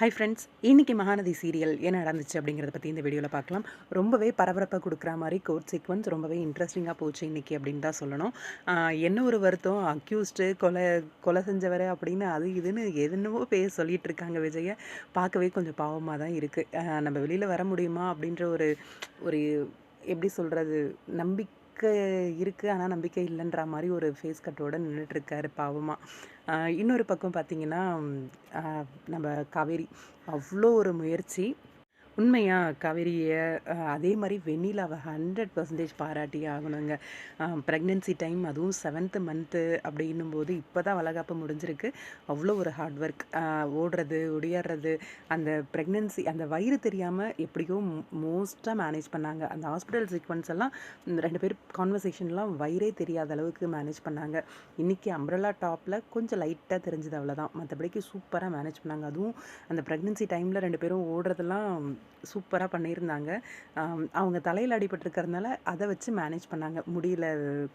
Hi friends இன்னைக்கு Mahanadi serial என்ன நடந்துச்சு அப்படிங்கிறத பற்றி இந்த வீடியோவில் பார்க்கலாம். ரொம்பவே பரபரப்பாக கொடுக்குற மாதிரி கோர்ட் சீக்வன்ஸ் ரொம்பவே இன்ட்ரெஸ்டிங்காக போச்சு இன்னைக்கு அப்படின்னு தான் சொல்லணும். என்ன ஒரு வருத்தம்? அக்யூஸ்டு கொலை கொலை செஞ்சவர் அப்படின்னு அது இதுன்னு எதுன்னவோ பேர் சொல்லிகிட்டு இருக்காங்க விஜயை. பார்க்கவே கொஞ்சம் பாவமாக தான் இருக்குது நம்ம வெளியில் வர முடியுமா அப்படின்ற ஒரு ஒரு எப்படி சொல்கிறது நம்பிக்கை இருக்குது ஆனால் நம்பிக்கை இல்லைன்ற மாதிரி ஒரு ஃபேஸ் கட்டோடு நின்றுட்டுருக்காரு பாவமாக இன்னொரு பக்கம் பார்த்திங்கன்னா நம்ம காவேரி. அவ்வளோ ஒரு முயற்சி. உண்மையாக காவேரியை அதே மாதிரி வெண்ணிலாவை ஹண்ட்ரட் பர்சன்டேஜ் பாராட்டி ஆகணுங்க. ப்ரெக்னென்சி டைம் அதுவும் செவன்த்து மந்த்து அப்படின்னும் போது இப்போ தான் வளகாப்பு முடிஞ்சிருக்கு. அவ்வளோ ஒரு ஹார்ட் ஒர்க் ஓடுறது ஒடியாடுறது அந்த ப்ரெக்னென்சி அந்த வயிறு தெரியாமல் எப்படியோ மோஸ்ட்டாக மேனேஜ் பண்ணாங்க. அந்த ஹாஸ்பிட்டல் சீக்வன்ஸ் எல்லாம் இந்த ரெண்டு பேர் கான்வர்சேஷன்லாம் வயிறே தெரியாத அளவுக்கு மேனேஜ் பண்ணாங்க. இன்றைக்கி அம்ரலா டாப்பில் கொஞ்சம் லைட்டாக தெரிஞ்சது அவ்வளோதான் மற்றபடிக்கு சூப்பராக மேனேஜ் பண்ணாங்க. அதுவும் அந்த ப்ரெக்னென்சி டைமில் ரெண்டு பேரும் ஓடுறதெல்லாம் சூப்பராக பண்ணியிருந்தாங்க. அவங்க தலையில் அடிபட்டிருக்கறதுனால அதை வச்சு மேனேஜ் பண்ணாங்க. முடியல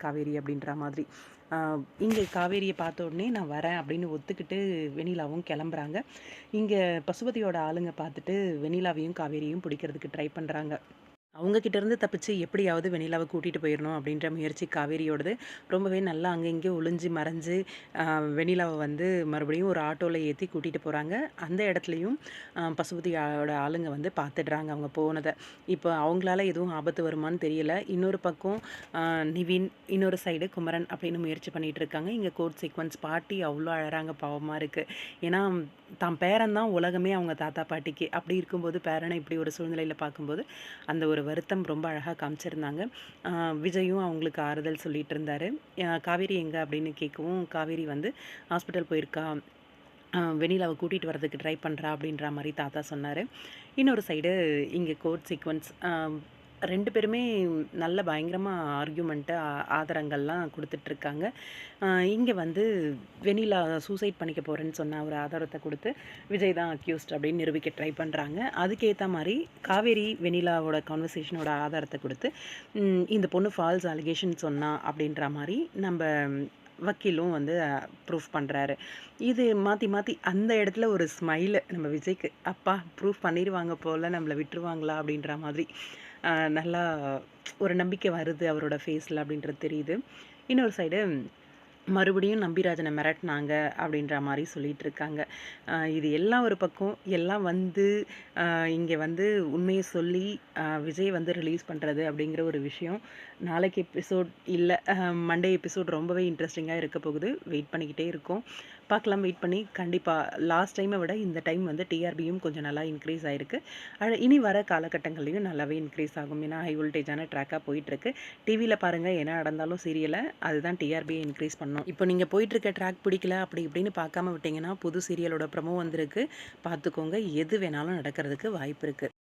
காவேரி அப்படின்ற மாதிரி. இங்கே காவேரியை பார்த்த உடனே நான் வரேன் அப்படின்னு ஒத்துக்கிட்டு வெணிலாவும் கிளம்புறாங்க. இங்கே பசுபதியோட ஆளுங்க பார்த்துட்டு வெணிலாவையும் காவேரியும் பிடிக்கிறதுக்கு ட்ரை பண்ணுறாங்க அவங்கக்கிட்ட இருந்து தப்பிச்சு எப்படியாவது வெண்ணிலாவை கூட்டிகிட்டு போயிடணும் அப்படின்ற முயற்சி காவேரியோடது. ரொம்பவே நல்லா அங்கே இங்கே ஒளிஞ்சு மறைஞ்சு வெண்ணிலாவை வந்து மறுபடியும் ஒரு ஆட்டோவில் ஏற்றி கூட்டிகிட்டு போகிறாங்க அந்த இடத்துலையும் பசுபதியோட ஆளுங்க வந்து பார்த்துடுறாங்க அவங்க போனதை. இப்போ அவங்களால எதுவும் ஆபத்து வருமான்னு தெரியல. இன்னொரு பக்கம் நிவின் இன்னொரு சைடு குமரன் அப்படின்னு முயற்சி பண்ணிகிட்டு இருக்காங்க. இங்கே கோட் சீக்வன்ஸ் பாட்டி அவ்வளோ அழகாங்க பாவமாக இருக்குது ஏன்னா தான் பேரன் தான் உலகமே அவங்க தாத்தா பாட்டிக்கு. அப்படி இருக்கும்போது பேரனை இப்படி ஒரு சூழ்நிலையில் பார்க்கும்போது அந்த ஒரு வருத்தம் ரொம்ப அழகாக காமிச்சிருந்தாங்க. விஜயும் அவங்களுக்கு ஆறுதல் சொல்லிட்டு இருந்தார் காவேரி எங்கே அப்படின்னு கேட்கவும் காவேரி வந்து ஹாஸ்பிட்டல் போயிருக்கா வெனிலாவை கூட்டிகிட்டு வரதுக்கு ட்ரை பண்ணுறா அப்படின்ற மாதிரி தாத்தா சொன்னார். இன்னொரு சைடு இங்கே கோர்ட் சீக்வன்ஸ் ரெண்டு பேருமே நல்ல பயங்கரமாக ஆர்கியூமெண்ட்டு ஆதாரங்கள்லாம் கொடுத்துட்ருக்காங்க. இங்கே வந்து வெனிலா சூசைட் பண்ணிக்க போகிறேன்னு சொன்ன ஒரு ஆதாரத்தை கொடுத்து விஜய் தான் அக்யூஸ்ட் அப்படின்னு நிரூபிக்க ட்ரை பண்ணுறாங்க அதுக்கேற்ற மாதிரி காவேரி வெனிலாவோட கான்வர்சேஷனோட ஆதாரத்தை கொடுத்து இந்த பொண்ணு ஃபால்ஸ் அலிகேஷன் சொன்னா அப்படின்ற மாதிரி நம்ம வக்கீலும் வந்து ப்ரூஃப் பண்ணுறாரு இது மாற்றி மாற்றி அந்த இடத்துல ஒரு ஸ்மைலு நம்ம விஜய்க்கு அப்பா ப்ரூஃப் பண்ணிடுவாங்க போல் நம்மளை விட்டுருவாங்களா? அப்படின்ற மாதிரி நல்லா ஒரு நம்பிக்கை வருது அவரோட ஃபேஸில் அப்படின்றது தெரியுது. இன்னொரு சைடு மறுபடியும் நம்பிராஜனை மிரட்டினாங்க அப்படின்ற மாதிரி சொல்லிகிட்டு இருக்காங்க இது எல்லாம் ஒரு பக்கம். எல்லாம் வந்து இங்கே வந்து உண்மையை சொல்லி விஜய் வந்து ரிலீஸ் பண்ணுறது அப்படிங்கிற ஒரு விஷயம். நாளைக்கு எபிசோட் இல்லை மண்டே எபிசோட் ரொம்பவே இன்ட்ரெஸ்டிங்காக இருக்க போகுது. வெயிட் பண்ணிக்கிட்டே இருக்கோம். பார்க்கலாம் வெயிட் பண்ணி. கண்டிப்பாக லாஸ்ட் டைமை விட இந்த டைம் வந்து டிஆர்பியும் கொஞ்சம் நல்லா இன்க்ரீஸ் ஆகிருக்கு இனி வர காலகட்டங்கள்லையும் நல்லாவே இன்க்ரீஸ் ஆகும். ஏன்னா ஹை வோல்டேஜான ட்ராக்காக போயிட்டுருக்கு. டிவியில் பாருங்கள் என்ன நடந்தாலும் சீரியலை அதுதான் டிஆர்பியை இன்க்ரீஸ் பண்ணணும். இப்போ நீங்கள் போயிட்டுருக்க ட்ராக் பிடிக்கல அப்படி இப்படின்னு பார்க்காம விட்டீங்கன்னா புது சீரியலோட ப்ரமோ வந்திருக்கு. பார்த்துக்கோங்க எது வேணாலும் நடக்கிறதுக்கு வாய்ப்பு இருக்குது